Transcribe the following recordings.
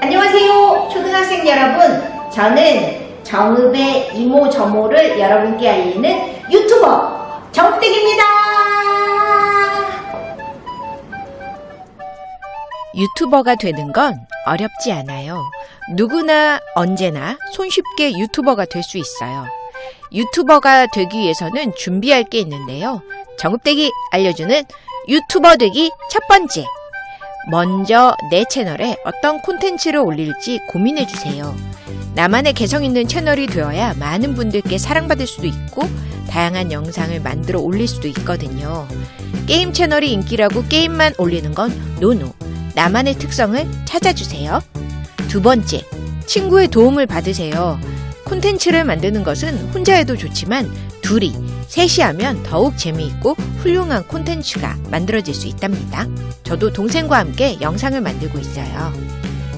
안녕하세요, 초등학생 여러분. 저는 정읍의 이모 저모를 여러분께 알리는 유튜버 정댁입니다. 유튜버가 되는 건 어렵지 않아요. 누구나 언제나 손쉽게 유튜버가 될 수 있어요. 유튜버가 되기 위해서는 준비할 게 있는데요. 정읍대기 알려주는 유튜버 되기 첫 번째. 먼저 내 채널에 어떤 콘텐츠를 올릴지 고민해 주세요. 나만의 개성 있는 채널이 되어야 많은 분들께 사랑받을 수도 있고 다양한 영상을 만들어 올릴 수도 있거든요. 게임 채널이 인기라고 게임만 올리는 건 노노. 나만의 특성을 찾아주세요. 두 번째, 친구의 도움을 받으세요. 콘텐츠를 만드는 것은 혼자 해도 좋지만 둘이, 셋이 하면 더욱 재미있고 훌륭한 콘텐츠가 만들어질 수 있답니다. 저도 동생과 함께 영상을 만들고 있어요.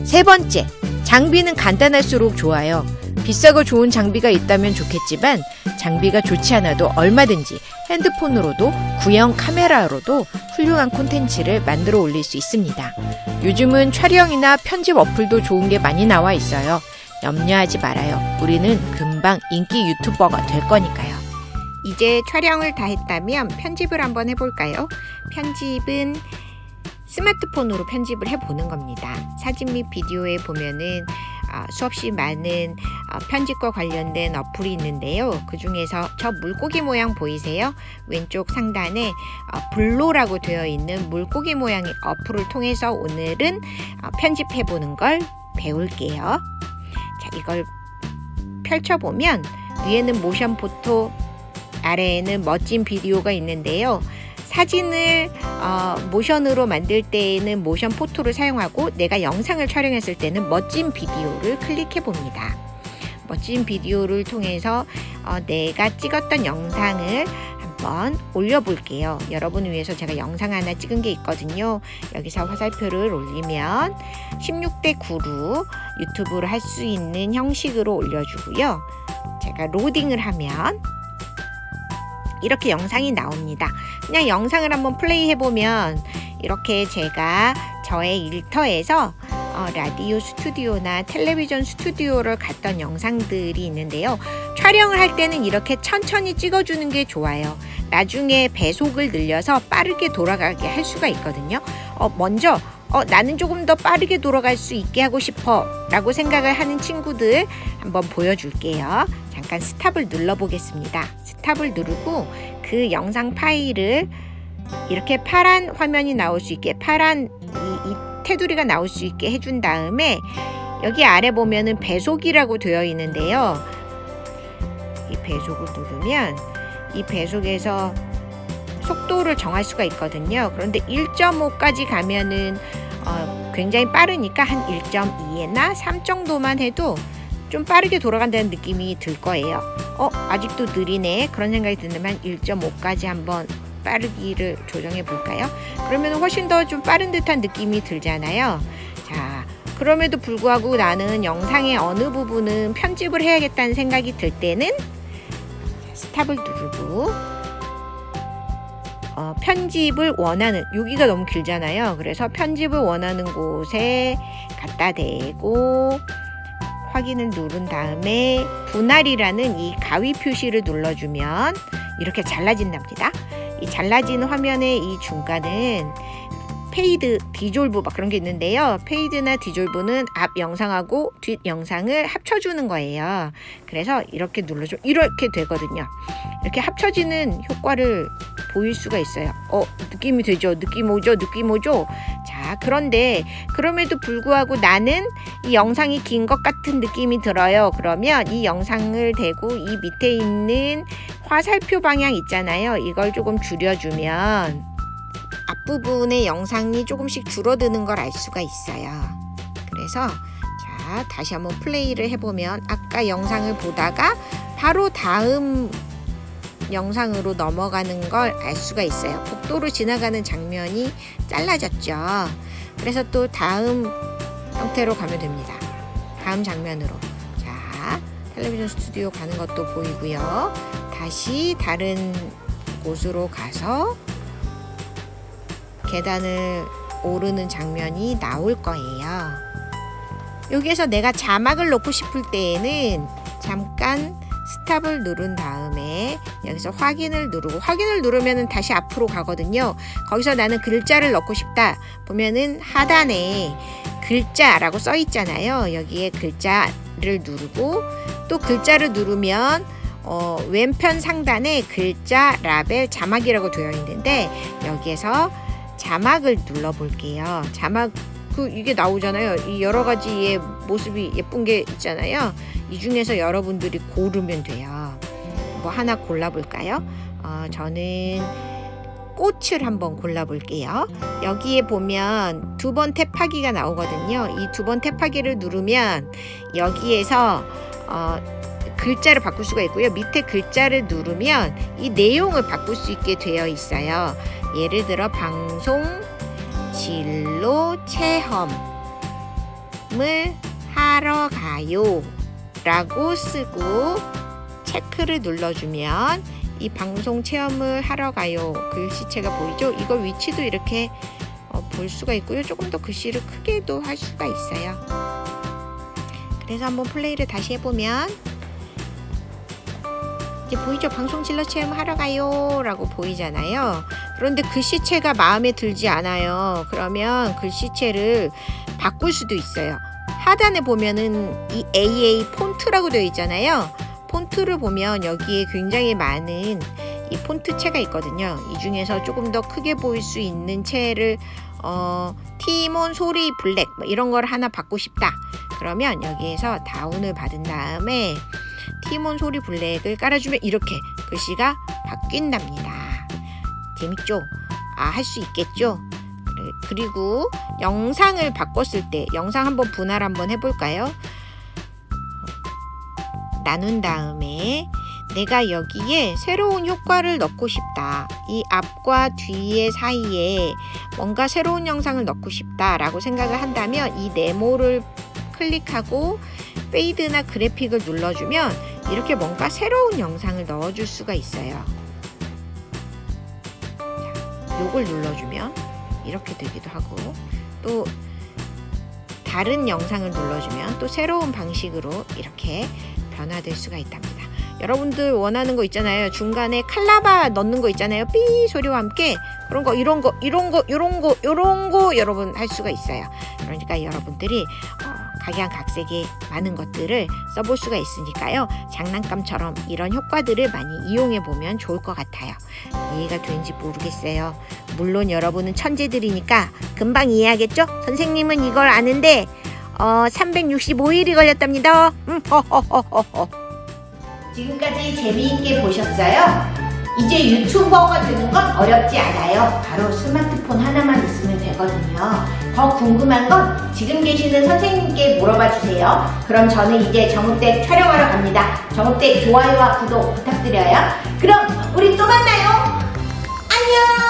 세 번째, 장비는 간단할수록 좋아요. 비싸고 좋은 장비가 있다면 좋겠지만 장비가 좋지 않아도 얼마든지 핸드폰으로도 구형 카메라로도 훌륭한 콘텐츠를 만들어 올릴 수 있습니다. 요즘은 촬영이나 편집 어플도 좋은 게 많이 나와 있어요. 염려하지 말아요. 우리는 금방 인기 유튜버가 될 거니까요. 이제 촬영을 다 했다면 편집을 한번 해볼까요? 편집은 스마트폰으로 편집을 해보는 겁니다. 사진 및 비디오에 보면은 아, 수없이 많은 어, 편집과 관련된 어플이 있는데요. 그 중에서 저 물고기 모양 보이세요? 왼쪽 상단에 어, 블로라고 되어 있는 물고기 모양의 어플을 통해서 오늘은 어, 편집해 보는 걸 배울게요. 자, 이걸 펼쳐보면 위에는 모션 포토, 아래에는 멋진 비디오가 있는데요. 사진을 어, 모션으로 만들 때에는 모션 포토를 사용하고 내가 영상을 촬영했을 때는 멋진 비디오를 클릭해 봅니다. 멋진 비디오를 통해서 어, 내가 찍었던 영상을 한번 올려볼게요. 여러분을 위해서 제가 영상 하나 찍은 게 있거든요. 여기서 화살표를 올리면 16대 9로 유튜브를 할 수 있는 형식으로 올려주고요. 제가 로딩을 하면 이렇게 영상이 나옵니다. 그냥 영상을 한번 플레이 해보면 이렇게 제가 저의 일터에서 어, 라디오 스튜디오나 텔레비전 스튜디오를 갔던 영상들이 있는데요. 촬영을 할 때는 이렇게 천천히 찍어주는 게 좋아요. 나중에 배속을 늘려서 빠르게 돌아가게 할 수가 있거든요. 어, 먼저 어, 나는 조금 더 빠르게 돌아갈 수 있게 하고 싶어 라고 생각을 하는 친구들 한번 보여줄게요. 잠깐 스탑을 눌러보겠습니다. 스탑을 누르고 그 영상 파일을 이렇게 파란 화면이 나올 수 있게 파란 이, 이 테두리가 나올 수 있게 해준 다음에 여기 아래 보면은 배속이라고 되어 있는데요. 이 배속을 누르면 이 배속에서 속도를 정할 수가 있거든요. 그런데 1.5까지 가면은 어, 굉장히 빠르니까 한 1.2나 3 정도만 해도 좀 빠르게 돌아간다는 느낌이 들 거예요. 어, 아직도 느리네. 그런 생각이 든다면 1.5까지 한번 빠르기를 조정해 볼까요? 그러면 훨씬 더 좀 빠른 듯한 느낌이 들잖아요. 자, 그럼에도 불구하고 나는 영상의 어느 부분은 편집을 해야겠다는 생각이 들 때는 스탑을 누르고 어, 편집을 원하는 여기가 너무 길잖아요. 그래서 편집을 원하는 곳에 갖다 대고 확인을 누른 다음에 분할이라는 이 가위 표시를 눌러주면 이렇게 잘라진답니다. 이 잘라진 화면의 이 중간은 페이드, 디졸브 막 그런 게 있는데요. 페이드나 디졸브는 앞 영상하고 뒷 영상을 합쳐주는 거예요. 그래서 이렇게 눌러줘 이렇게 되거든요. 이렇게 합쳐지는 효과를 보일 수가 있어요. 어, 느낌이 되죠? 느낌 오죠? 느낌 오죠? 자, 그런데 그럼에도 불구하고 나는 이 영상이 긴 것 같은 느낌이 들어요. 그러면 이 영상을 대고 이 밑에 있는 화살표 방향 있잖아요. 이걸 조금 줄여주면 앞부분의 영상이 조금씩 줄어드는 걸 알 수가 있어요. 그래서 자, 다시 한번 플레이를 해보면 아까 영상을 보다가 바로 다음 영상으로 넘어가는 걸 알 수가 있어요. 복도로 지나가는 장면이 잘라졌죠. 그래서 또 다음 형태로 가면 됩니다. 다음 장면으로. 자, 텔레비전 스튜디오 가는 것도 보이고요. 다시 다른 곳으로 가서 계단을 오르는 장면이 나올 거예요. 여기에서 내가 자막을 넣고 싶을 때에는 잠깐 스탑을 누른 다음에 여기서 확인을 누르고 확인을 누르면 다시 앞으로 가거든요. 거기서 나는 글자를 넣고 싶다. 보면은 하단에 글자라고 써 있잖아요. 여기에 글자를 누르고 또 글자를 누르면 어, 왼편 상단에 글자 라벨 자막이라고 되어 있는데 여기에서 자막을 눌러 볼게요. 자막 그 이게 나오잖아요. 이 여러 가지의 모습이 예쁜 게 있잖아요. 이 중에서 여러분들이 고르면 돼요. 뭐 하나 골라 볼까요? 어, 저는 꽃을 한번 골라 볼게요. 여기에 보면 두 번 탭하기가 나오거든요. 이 두 번 탭하기를 누르면 여기에서 어, 글자를 바꿀 수가 있고요. 밑에 글자를 누르면 이 내용을 바꿀 수 있게 되어 있어요. 예를 들어 방송 진로 체험을 하러 가요 라고 쓰고 체크를 눌러주면 이 방송 체험을 하러 가요 글씨체가 보이죠? 이거 위치도 이렇게 어, 볼 수가 있고요. 조금 더 글씨를 크게도 할 수가 있어요. 그래서 한번 플레이를 다시 해보면 이제 보이죠? 방송 진로 체험 하러 가요 라고 보이잖아요. 그런데 글씨체가 마음에 들지 않아요. 그러면 글씨체를 바꿀 수도 있어요. 하단에 보면은 이 AA 폰트라고 되어 있잖아요. 폰트를 보면 여기에 굉장히 많은 이 폰트 체가 있거든요. 이 중에서 조금 더 크게 보일 수 있는 체를 어, 티몬 소리 블랙 뭐 이런 걸 하나 받고 싶다. 그러면 여기에서 다운을 받은 다음에 티몬 소리 블랙을 깔아주면 이렇게 글씨가 바뀐답니다. 재밌죠? 아, 할 수 있겠죠? 그래- 그리고 영상을 바꿨을 때 영상 한번 분할 한번 해볼까요? 나눈 다음에 내가 여기에 새로운 효과를 넣고 싶다. 이 앞과 뒤의 사이에 뭔가 새로운 영상을 넣고 싶다라고 생각을 한다면 이 네모를 클릭하고 페이드나 그래픽을 눌러주면 이렇게 뭔가 새로운 영상을 넣어줄 수가 있어요. 자, 요걸 눌러주면 이렇게 되기도 하고 또 다른 영상을 눌러주면 또 새로운 방식으로 이렇게 변화될 수가 있답니다. 여러분들 원하는 거 있잖아요. 중간에 칼라바 넣는 거 있잖아요. 삐 소리와 함께 그런 거 이런 거 이런 거 이런 거 이런 거 여러분 할 수가 있어요. 그러니까 여러분들이 어, 각양각색의 많은 것들을 써볼 수가 있으니까요. 장난감처럼 이런 효과들을 많이 이용해 보면 좋을 것 같아요. 이해가 되는지 모르겠어요. 물론 여러분은 천재들이니까 금방 이해하겠죠? 선생님은 이걸 아는데 어 365일이 걸렸답니다. 음. 지금까지 재미있게 보셨어요? 이제 유튜버가 되는 건 어렵지 않아요. 바로 스마트폰 하나만 있으면 되거든요. 더 궁금한 건 지금 계시는 선생님께 물어봐 주세요. 그럼 저는 이제 정읍댁 촬영하러 갑니다. 정읍댁 좋아요와 구독 부탁드려요. 그럼 우리 또 만나요. 안녕!